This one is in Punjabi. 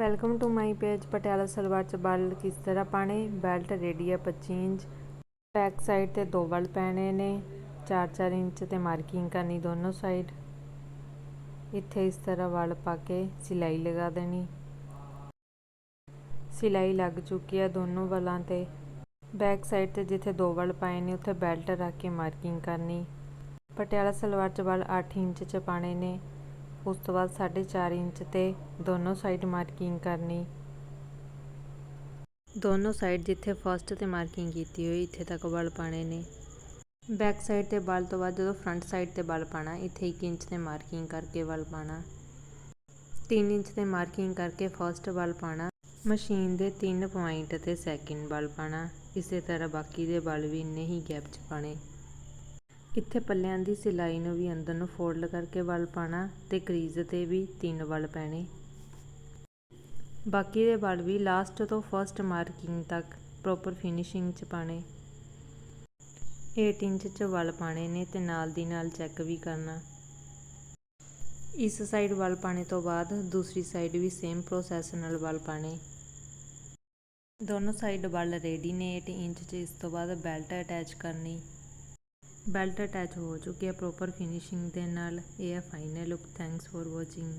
Welcome to my page Patiala salwar ਚ ਬਲ ਕਿਸ ਤਰ੍ਹਾਂ ਪਾਣੇ? ਬੈਲਟ ਰੇਡੀ ਹੈ 25 ਇੰਚ ਬੈਕ ਸਾਈਡ ਤੇ ਦੋ ਬਲ ਪੈਣੇ ਨੇ। 4-4 ਇੰਚ ਤੇ ਮਾਰਕਿੰਗ ਕਰਨੀ ਦੋਨੋਂ ਸਾਈਡ ਇੱਥੇ ਇਸ ਤਰ੍ਹਾਂ ਵਲ ਪਾ ਕੇ ਸਿਲਾਈ ਲਗਾ ਦੇਣੀ। ਸਿਲਾਈ ਲੱਗ ਚੁੱਕੀ ਹੈ ਦੋਨੋਂ ਵਲਾਂ ਤੇ। ਬੈਕ ਸਾਈਡ ਤੇ ਜਿੱਥੇ ਦੋ ਵਲ ਪਾਏ ਨੇ, ਉੱਥੇ ਬੈਲਟ ਰੱਖ ਕੇ ਮਾਰਕਿੰਗ ਕਰਨੀ। ਪਟਿਆਲਾ ਸਲਵਾਰ ਚ ਬਲ 8 ਇੰਚ ਚ ਪਾਣੇ ਨੇ। ਉਸ ਤੋਂ ਬਾਅਦ 4.5 ਇੰਚ ਤੇ ਦੋਨੋਂ ਸਾਈਡ ਮਾਰਕਿੰਗ ਕਰਨੀ। ਦੋਨੋਂ ਸਾਈਡ ਜਿੱਥੇ ਫਸਟ ਤੇ ਮਾਰਕਿੰਗ ਕੀਤੀ ਹੋਈ, ਇੱਥੇ ਤੱਕ ਬਲ ਪਾਣੇ ਨੇ। ਬੈਕ ਸਾਈਡ ਤੇ ਬਲ ਤੋਂ ਬਾਅਦ ਜਦੋਂ ਫਰੰਟ ਸਾਈਡ ਤੇ ਬਲ ਪਾਣਾ ਇੱਥੇ 1 ਇੰਚ ਤੇ ਮਾਰਕਿੰਗ ਕਰਕੇ ਬਲ ਪਾਣਾ 3 ਇੰਚ ਤੇ ਮਾਰਕਿੰਗ ਕਰਕੇ ਫਸਟ ਬਲ ਪਾਣਾ ਮਸ਼ੀਨ ਦੇ 3 ਪੁਆਇੰਟ ਤੇ ਸੈਕਿੰਡ ਬਲ ਪਾਣਾ ਇਸੇ ਤਰ੍ਹਾਂ ਬਾਕੀ ਦੇ ਬਲ ਵੀ ਇੰਨੇ ਹੀ ਗੈਪ 'ਚ ਪਾਣੇ ਇੱਥੇ ਪੱਲਿਆਂ ਦੀ ਸਿਲਾਈ ਨੂੰ ਵੀ ਅੰਦਰ ਨੂੰ ਫੋਲਡ ਕਰਕੇ ਵਲ ਪਾਣਾ ਤੇ ਕਰੀਜ਼ ਤੇ ਵੀ ਤਿੰਨ ਵਲ ਪੈਣੇ। ਬਾਕੀ ਦੇ ਵਲ ਵੀ ਲਾਸਟ ਤੋਂ ਫਸਟ ਮਾਰਕਿੰਗ ਤੱਕ ਪ੍ਰੋਪਰ ਫਿਨਿਸ਼ਿੰਗ 'ਚ ਪਾਣੇ। 8 ਇੰਚ 'ਚ ਵਲ ਪਾਣੇ ਨੇ ਤੇ ਨਾਲ ਦੀ ਨਾਲ ਚੈੱਕ ਵੀ ਕਰਨਾ। ਇਸ ਸਾਈਡ ਵਲ ਪਾਣੇ ਤੋਂ ਬਾਅਦ ਦੂਸਰੀ ਸਾਈਡ ਵੀ ਸੇਮ ਪ੍ਰੋਸੈਸ ਨਾਲ ਵਲ ਪਾਣੇ। ਦੋਨੋਂ ਸਾਈਡ ਵਲ ਰੈਡੀ ਨੇ 8 ਇੰਚ 'ਚ, ਇਸ ਤੋਂ ਬਾਅਦ ਬੈਲਟ ਅਟੈਚ ਕਰਨੀ। ਬੈਲਟ ਅਟੈਚ ਹੋ ਚੁੱਕੀ ਹੈ ਪ੍ਰੋਪਰ ਫਿਨਿਸ਼ਿੰਗ ਦੇ ਨਾਲ। ਇਹ ਹੈ final look thanks for watching